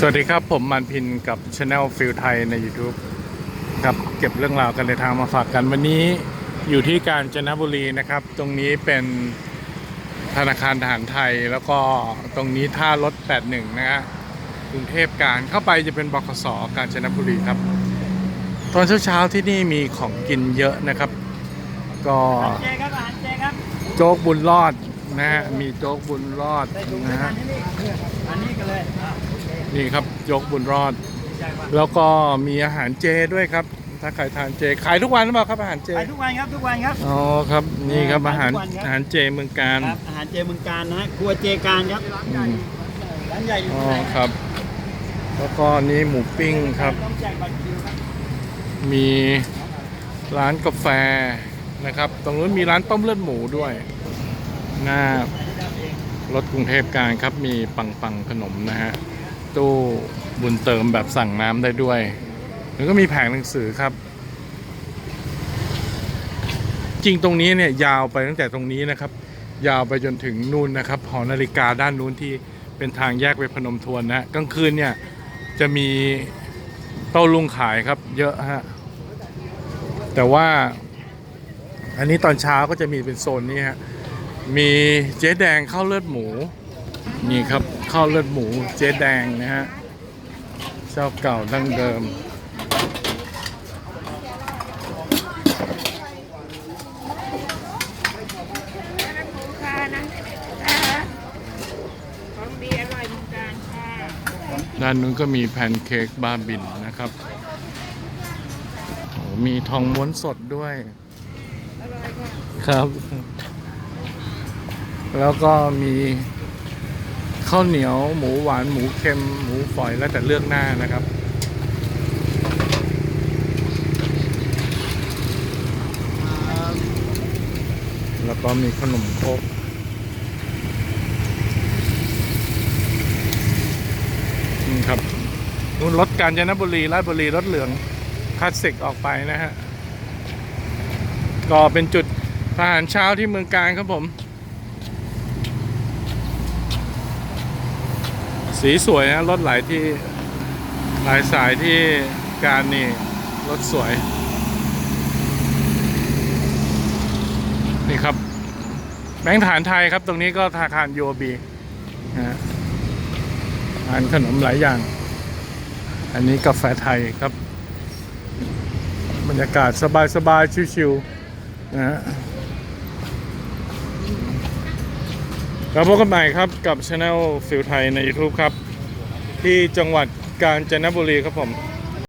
สวัสดีครับผมมันพินกับช anel ฟิลไทยใน YouTube ครับเก็บเรื่องราวกันในทางมาฝากกันวันนี้อยู่ที่กาญจนบุรีนะครับ ตรงนี้เป็นธนาคารทหารไทยแล้วก็ตรงนี้ท่ารถ 81 นะฮะกรุงเทพการเข้าไปจะเป็นบขสกาญจนบุรีครับ ตอนเช้าๆที่นี่มีของกินเยอะนะครับ ก็อาหารเจครับอาหารเจครับโจ๊กบุญรอด นะฮะมีโจ๊กบุญรอดได้ถุงนะอัฮะนนี้นี่อันนี้กันเลยอะโอเคนี่ครับโจ๊กบุญรอดดีใจมากแล้วก็มีอาหารเจด้วยครับ ถ้าใครทานเจขายทุกวันหรือเปล่าครับอาหารเจ ไปทุกวันครับทุกวันครับ อ๋อครับนี่ครับขายอาหารทุกวันครับอาหารเจเมืองการครับอาหารเจเมืองการนะฮะครัวเจการครับอืมร้านใหญ่อยู่อ๋อที่ไหนครับ แล้วก็นี่หมูปิ้งครับ ต้องแจกบัตรคิวครับมีร้านกาแฟนะครับ ตรงนู้นมีร้านต้มเลือดหมูด้วย หน้ารถกรุงเทพการครับมีปังปังขนมนะฮะ ตู้บุญเติมแบบสั่งน้ำได้ด้วย แล้วก็มีแผงหนังสือครับ จริงตรงนี้เนี่ยยาวไปตั้งแต่ตรงนี้นะครับ ยาวไปจนถึงนู่นนะครับหอนาฬิกาด้านนู้นที่เป็นทางแยกไปพนมทวนนะกลางคืนเนี่ยจะมีโต้ลุงขายครับ เยอะฮะแต่ว่าอันนี้ตอนเช้าก็จะมีเป็นโซนนี้ฮะ มีเจ๊แดงข้าวเลือดหมู นี่ครับข้าวเลือดหมูเจ๊แดงนะฮะเจ้าเก่าดั้งเดิม ด้านนู้นก็มีแพนเค้กบาบินนะครับมีทองม้วนสดด้วย ครับ แล้วก็มีข้าวเหนียวหมูหวานหมูเค็มหมูฝอยแล้วแต่เลือกหน้านะครับ แล้วก็มีขนมครกนี่ครับนู่นรถกาญจนบุรีราชบุรีรถเหลืองคลาสสิกออกไปนะฮะ ก็เป็นจุดทหารเช้าที่เมืองการครับผม สีสวยนะรถหลายที่หลายสายที่การนี่รถสวย นี่ครับ แบงค์ฐานไทยครับ ตรงนี้ก็ธนาคารยูบีนะฮะอาหารขนมหลายอย่าง อันนี้กาแฟไทยครับ บรรยากาศสบายๆชิวๆนะฮะ เราพบกันใหม่ครับกับช anel ฟิลไทยใน YouTube ครับ ที่จังหวัดกาญจนบุรีครับผม